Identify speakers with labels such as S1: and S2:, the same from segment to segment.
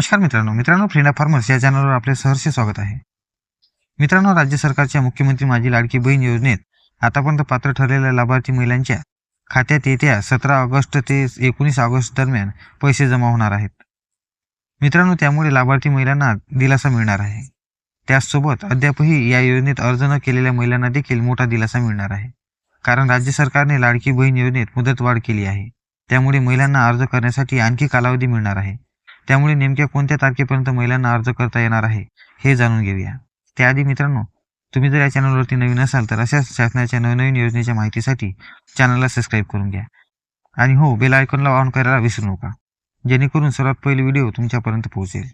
S1: नमस्कार मित्रांनो. मित्रांनो फ्रेंड फार्मर्स या चॅनलवर आपले सहर्ष स्वागत आहे. मित्रांनो राज्य सरकारच्या मुख्यमंत्री माझी लाडकी बहीण योजनेत आतापर्यंत पात्र ठरलेल्या लाभार्थी महिलांच्या खात्यात येत्या सतरा ऑगस्ट ते एकोणीस ऑगस्ट दरम्यान पैसे जमा होणार आहेत. मित्रांनो त्यामुळे लाभार्थी महिलांना दिलासा मिळणार आहे. त्याचसोबत अद्यापही या योजनेत अर्ज न केलेल्या महिलांना देखील मोठा दिलासा मिळणार आहे. कारण राज्य सरकारने लाडकी बहीण योजनेत मुदतवाढ केली आहे. त्यामुळे महिलांना अर्ज करण्यासाठी आणखी कालावधी मिळणार आहे. त्यामुळे नेमक्या कोणत्या तारखेपर्यंत महिलांना अर्ज करता येणार आहे हे जाणून घेऊया. त्याआधी मित्रांनो तुम्ही जर या चॅनलवरती नवीन असाल तर अशाच शासनाच्या नवनवीन योजनेच्या माहितीसाठी चॅनलला सबस्क्राईब करून घ्या. आणि हो बेल आयकॉनला ऑन करायला विसरू नका जेणेकरून सर्वात पहिली व्हिडिओ तुमच्यापर्यंत पोहोचेल.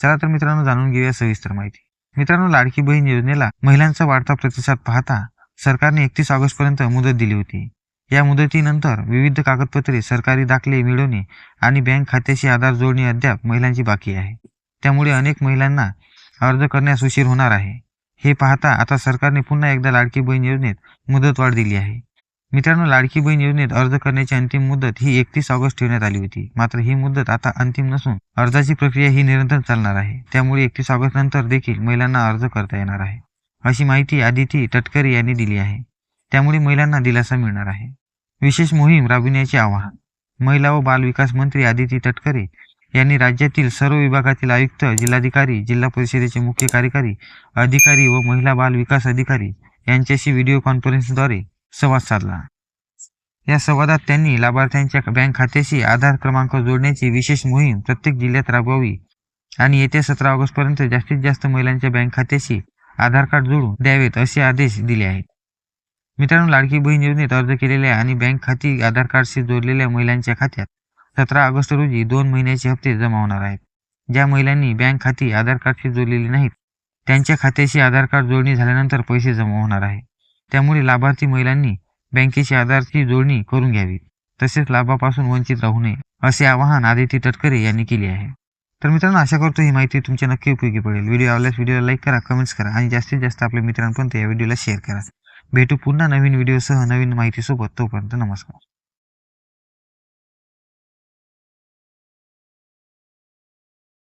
S1: चला तर मित्रांनो जाणून घेऊया सविस्तर माहिती. मित्रांनो लाडकी बहीण योजनेला महिलांचा वाढता प्रतिसाद पाहता सरकारने एकतीस ऑगस्टपर्यंत मुदत दिली होती. या मुदतीनंतर विविध कागदपत्रे सरकारी दाखले मिळवणे आणि बँक खात्याशी आधार जोडणे अद्याप महिलांची बाकी आहे. त्यामुळे अनेक महिलांना अर्ज करण्यास उशीर होणार आहे. हे पाहता आता सरकारने पुन्हा एकदा लाडकी बहीण योजनेत मुदतवाढ दिली आहे. मित्रांनो लाडकी बहीण योजनेत अर्ज करण्याची अंतिम मुदत ही एकतीस ऑगस्ट ठेवण्यात आली होती. मात्र ही मुदत आता अंतिम नसून अर्जाची प्रक्रिया ही निरंतर चालणार आहे. त्यामुळे एकतीस ऑगस्ट नंतर देखील महिलांना अर्ज करता येणार आहे. अशी माहिती आदिती तटकरे यांनी दिली आहे. त्यामुळे महिलांना दिलासा मिळणार आहे. विशेष मोहीम राबविण्याचे आवाहन. महिला व बाल विकास मंत्री आदिती तटकरे यांनी राज्यातील सर्व विभागातील आयुक्त जिल्हाधिकारी जिल्हा परिषदेचे मुख्य कार्यकारी अधिकारी व महिला बाल विकास अधिकारी यांच्याशी व्हिडिओ कॉन्फरन्सद्वारे संवाद साधला. या संवादात त्यांनी लाभार्थ्यांच्या बँक खात्याशी आधार क्रमांक जोडण्याची विशेष मोहीम प्रत्येक जिल्ह्यात राबवावी आणि येत्या सतरा ऑगस्टपर्यंत जास्तीत जास्त महिलांच्या बँक खात्याशी आधार कार्ड जोडून द्यावेत असे आदेश दिले आहेत. मित्रांनो लाडकी बहीण योजनेत अर्ज केलेल्या आणि बँक खाती आधार कार्डशी जोडलेल्या महिलांच्या खात्यात सतरा ऑगस्ट रोजी दोन महिन्याचे हप्ते जमा होणार आहेत. ज्या महिलांनी बँक खाती आधार कार्डशी जोडलेली नाहीत त्यांच्या खात्याशी आधार कार्ड जोडणी झाल्यानंतर पैसे जमा होणार आहे. त्यामुळे लाभार्थी महिलांनी बँकेशी आधारची जोडणी करून घ्यावी तसेच लाभापासून वंचित राहू नये असे आवाहन आदिती तटकरे यांनी केले आहे. तर मित्रांनो आशा करतो ही माहिती तुमच्या नक्की उपयोगी पडेल. व्हिडिओ आवडल्यास व्हिडिओला लाईक करा कमेंट्स करा आणि जास्तीत जास्त आपल्या मित्रांपर्यंत या व्हिडिओला शेअर करा. भेटू पुन्हा नवीन व्हिडिओसह नवीन माहितीसोबत. तोपर्यंत नमस्कार.